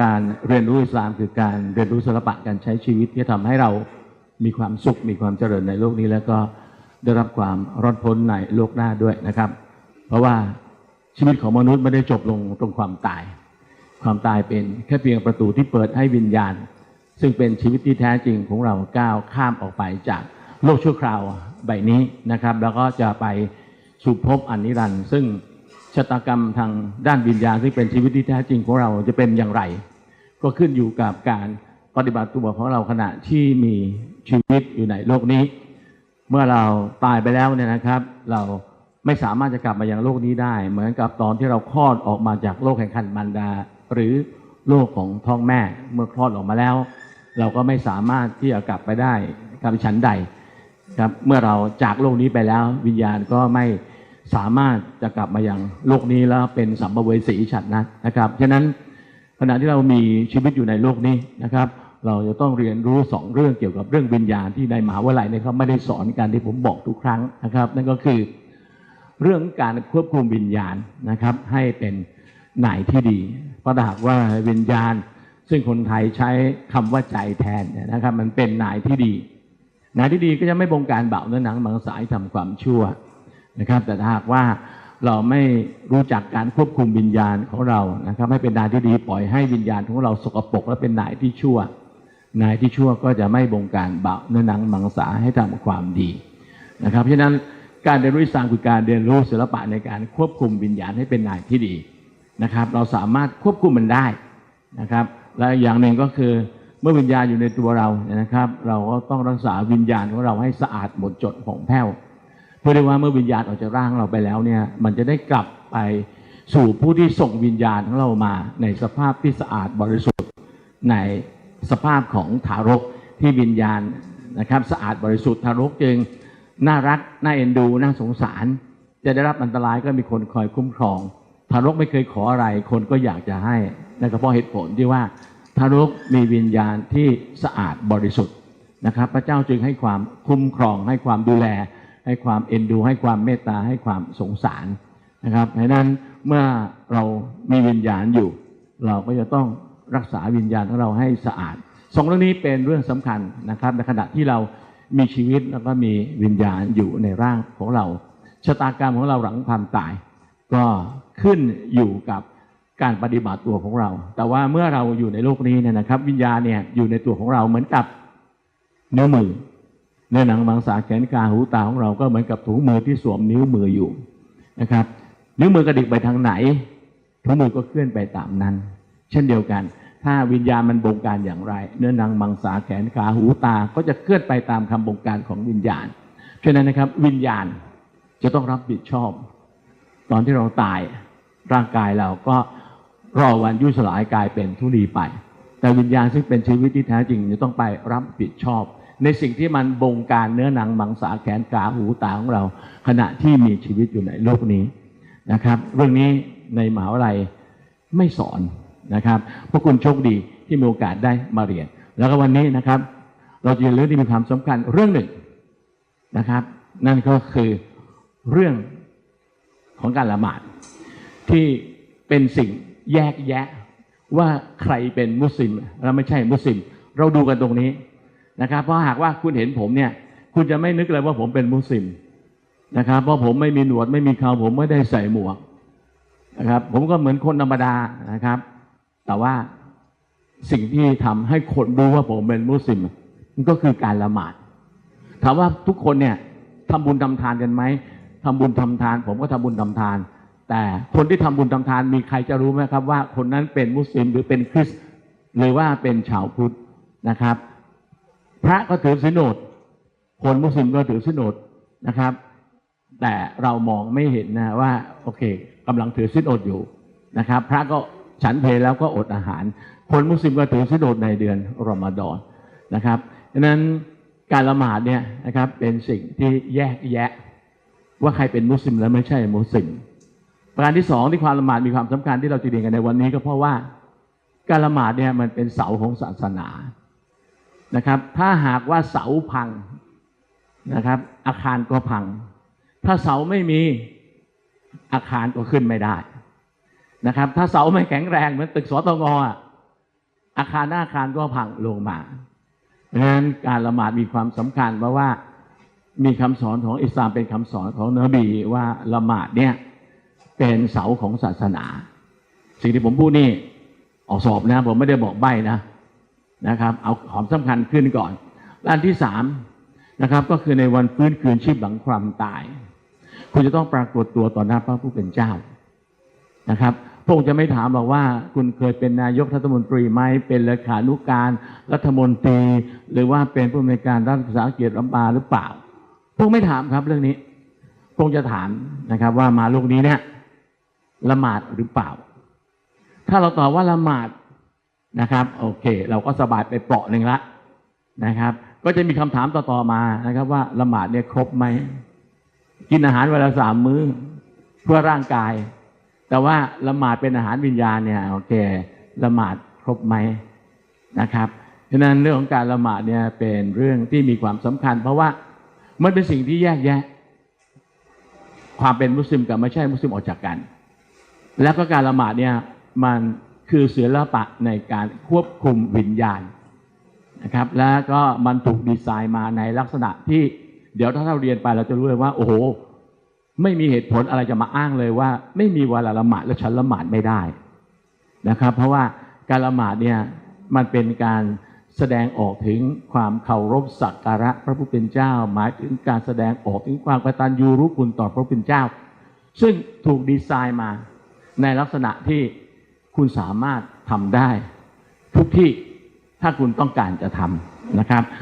การเรียนรู้อิสลามคือการเรียนรู้ศิลปะการใช้ชีวิตที่ทำให้เรามีความสุขมีความเจริญในโลกนี้ แล้วก็ได้รับความรอดพ้นในโลกหน้าด้วยนะครับ เพราะว่าชีวิตของมนุษย์ไม่ได้จบลงตรงความตาย ความตายเป็นแค่เพียงประตูที่เปิดให้วิญญาณ ซึ่งเป็นชีวิตที่แท้จริงของเราก้าวข้ามออกไปจากโลกชั่วคราวใบนี้นะครับ แล้วก็จะไปสู่ภพอันนิรันดร์ซึ่ง ชะตากรรมทางด้านวิญญาณซึ่งเป็นชีวิตที่แท้จริงของเราจะเป็นอย่างไร ก็ขึ้นอยู่กับการปฏิบัติตัวของเราขณะที่มีชีวิตอยู่ในโลกนี้ เมื่อเราตายไปแล้วเนี่ยนะครับ เราไม่สามารถจะกลับมายังโลกนี้ได้ เหมือนกับตอนที่เราคลอดออกมาจากโลกแห่งคันมันดา หรือโลกของท้องแม่เมื่อคลอดออกมาแล้ว เราก็ไม่สามารถที่จะกลับไปได้กับฉันใดครับเมื่อเราจากโลกนี้ไปแล้ว วิญญาณก็ไม่ สามารถจะกลับมาอยังโลกนี้แล้วเป็นสัมภเวสีฉันนั้นนะครับฉะนั้นขณะที่เรามีชีวิตอยู่ในโลกนี้นะครับ เราจะต้องเรียนรู้สองเรื่องเกี่ยวกับเรื่องวิญญาณที่ในมหาวิทยาลัยเนี่ยเขาไม่ได้สอนกันที่ผมบอกทุกครั้งนะครับ นั่นก็คือเรื่องการควบคุมวิญญาณนะครับ ให้เป็นนายที่ดี เพราะถ้าหากว่าวิญญาณ ซึ่งคนไทยใช้คำว่าใจแทนเนี่ยนะครับ มันเป็นนายที่ดีนายที่ดีก็จะไม่บงการเบาเนื้อหนังบางสายทำความชั่ว นะครับ แต่หากว่าเราไม่รู้จักการควบคุมวิญญาณของเรานะครับให้เป็นนายที่ดีปล่อยให้วิญญาณของเราสกปรกและเป็นนายที่ชั่ว นายที่ชั่วก็จะไม่บงการเบาเนื้อหนังมังสาให้ทำความดีนะครับเพราะฉะนั้นการเรียนรู้อิสลามคือการเรียนรู้ศิลปะในการควบคุมวิญญาณให้เป็นนายที่ดีนะครับ เราสามารถควบคุมมันได้นะครับ และอย่างหนึ่งก็คือเมื่อวิญญาณอยู่ในตัวเราเนี่ยนะครับ เราก็ต้องรักษาวิญญาณของเราให้สะอาดหมดจดผ่องแผ้ว เพื่อได้ว่าเมื่อวิญญาณออกจากร่างเราไปแล้วเนี่ย มันจะได้กลับไปสู่ผู้ที่ส่งวิญญาณของเรามา ในสภาพที่สะอาดบริสุทธิ์ในสภาพของทารกที่วิญญาณนะครับสะอาดบริสุทธิ์ทารกจึงน่ารักน่าเอ็นดูน่าสงสาร จะได้รับอันตรายก็มีคนคอยคุ้มครอง ทารกไม่เคยขออะไร คนก็อยากจะให้นั่นก็เพราะเหตุผลที่ว่าทารกมีวิญญาณที่สะอาดบริสุทธิ์นะครับ พระเจ้าจึงให้ความคุ้มครองให้ความดูแล ให้ความเอ็นดู ให้ความเมตตาให้ความสงสารนะครับเพราะฉะนั้นเมื่อเรามีวิญญาณอยู่ เราก็จะต้องรักษาวิญญาณของเราให้สะอาดสองเรื่องนี้เป็นเรื่องสำคัญนะครับในขณะที่เรามีชีวิตแล้วก็มีวิญญาณอยู่ในร่างของเราชะตากรรมของเราหลังความตาย ก็ขึ้นอยู่กับการปฏิบัติตัวของเรา แต่ว่าเมื่อเราอยู่ในโลกนี้เนี่ยนะครับ วิญญาณเนี่ยอยู่ในตัวของเราเหมือนกับนิ้วมือ ในหนังบางสาแขนกาหูตาของเราก็เหมือนกับถุงมือที่สวมนิ้วมืออยู่นะครับ นิ้วมือกระดิกไปทางไหนถุงมือก็เคลื่อนไปตามนั้น เช่นเดียวกัน ถ้าวิญญาณมันบงการอย่างไร เนื้อหนังมังสาแขนขาหูตาก็จะเคลื่อนไปตามคำบงการของวิญญาณฉะนั้นนะครับ วิญญาณจะต้องรับผิดชอบ ตอนที่เราตายร่างกายเราก็รอวันยุ่ยสลายกลายเป็นทุลีไป แต่วิญญาณซึ่งเป็นชีวิตที่แท้จริงจะต้องไปรับผิดชอบ ในสิ่งที่มันบงการเนื้อหนังมังสาแขนขาหูตาของเรา ขณะที่มีชีวิตอยู่ในโลกนี้นะครับ เรื่องนี้ในมหาวิทยาลัยไม่สอนนะครับพวกคุณโชคดีที่มีโอกาสได้มาเรียน แล้วก็วันนี้นะครับ เราจะเรียนเรื่องที่มีความสำคัญเรื่องหนึ่งนะครับ นั่นก็คือเรื่องของการละหมาดที่เป็นสิ่งแยกแยะว่าใครเป็นมุสลิมและไม่ใช่มุสลิม เราดูกันตรงนี้ นะครับ เพราะหากว่าคุณเห็นผมเนี่ย คุณจะไม่นึกเลยว่าผมเป็นมุสลิมนะครับ เพราะผมไม่มีหนวดไม่มีเขาผมไม่ได้ใส่หมวกนะครับ ผมก็เหมือนคนธรรมดานะครับ แต่ว่าสิ่งที่ทำให้คนรู้ว่าผมเป็นมุสลิมมันก็คือการละหมาดถามว่าทุกคนเนี่ยทำบุญทำทานกันไหมทำบุญทำทาน ผมก็ทำบุญทำทาน แต่คนที่ทำบุญทำทานมีใครจะรู้ไหมครับว่า คนนั้นเป็นมุสลิมหรือเป็นคริสต์หรือว่าเป็นชาวพุทธนะครับ พระก็ถือสินอดคนมุสลิมก็ถือสินอดนะครับ แต่เรามองไม่เห็นนะว่าโอเคกำลังถือสินอดอยู่นะครับ พระก็ฉันเพลแล้วก็อดอาหาร คนมุสลิมก็ถือสินอดในเดือนรอมฎอนนะครับดังนั้นการละหมาดเนี่ยนะครับเป็นสิ่งที่แยกแยะ ว่าใครเป็นมุสลิมและไม่ใช่มุสลิมประการที่สองที่ความละหมาดมีความสำคัญที่เราจะเรียนกันในวันนี้ก็เพราะว่าการละหมาดเนี่ยมันเป็นเสาของศาสนา นะครับ ถ้าหากว่าเสาพังนะครับ อาคารก็พัง ถ้าเสาไม่มีอาคารก็ขึ้นไม่ได้นะครับ ถ้าเสาไม่แข็งแรงเหมือนตึกสตงอะอาคารหน้าอาคารก็พังลงมาเพราะฉะนั้นการละหมาดมีความสำคัญเพราะว่ามีคำสอนของอิสลามเป็นคำสอนของนบีว่าละหมาดเนี่ยเป็นเสาของศาสนา สิ่งที่ผมพูดนี่ออกสอบนะ ผมไม่ได้บอกใบ้นะ นะครับ เอาของสำคัญขึ้นก่อนด้านที่สามนะครับก็คือในวันฟื้นคืนชีพหลังความตาย คุณจะต้องปรากฏตัวต่อหน้าพระผู้เป็นเจ้านะครับพระองค์จะไม่ถามหรอกว่า คุณเคยเป็นนายกรัฐมนตรีไหมเป็นเลขานุการรัฐมนตรี หรือว่าเป็นผู้อำนวยการรัฐวิสาหกิจรัฐบาลหรือเปล่าพระองค์ไม่ถามครับเรื่องนี้พระองค์จะถามนะครับ ว่ามาโลกนี้เนี่ยละหมาดหรือเปล่า ถ้าเราตอบว่าละหมาด นะครับโอเค เราก็สบายไปเปราะหนึ่งละนะครับ ก็จะมีคำถามต่อๆมานะครับ ว่าละหมาดเนี่ยครบไหมกินอาหารเวลาสามมื้อ เพื่อร่างกาย แต่ว่าละหมาดเป็นอาหารวิญญาณเนี่ยโอเคละหมาดครบไหมนะครับฉะนั้นเรื่องของการละหมาดเนี่ยเป็นเรื่องที่มีความสำคัญ เพราะว่ามันเป็นสิ่งที่แยกแยะ ความเป็นมุสลิมกับไม่ใช่มุสลิมออกจากกัน แล้วก็การละหมาดเนี่ยมัน คือศิลปะในการควบคุมวิญญาณนะครับแล้วก็มันถูกดีไซน์มาในลักษณะที่เดี๋ยวถ้าเราเรียนไปเราจะรู้เลยว่า โอ้โห ไม่มีเหตุผลอะไรจะมาอ้างเลยว่า ไม่มีเวลาละหมาดแล้วฉันละหมาดไม่ได้นะครับ เพราะว่าการละหมาดเนี่ยมันเป็นการแสดงออกถึงความเคารพสักการะพระผู้เป็นเจ้า หมายถึงการแสดงออกถึงความกตัญญูรู้คุณต่อพระผู้เป็นเจ้า ซึ่งถูกดีไซน์มาในลักษณะที่ คุณสามารถทำได้ทุกที่ถ้าคุณต้องการจะทำนะครับ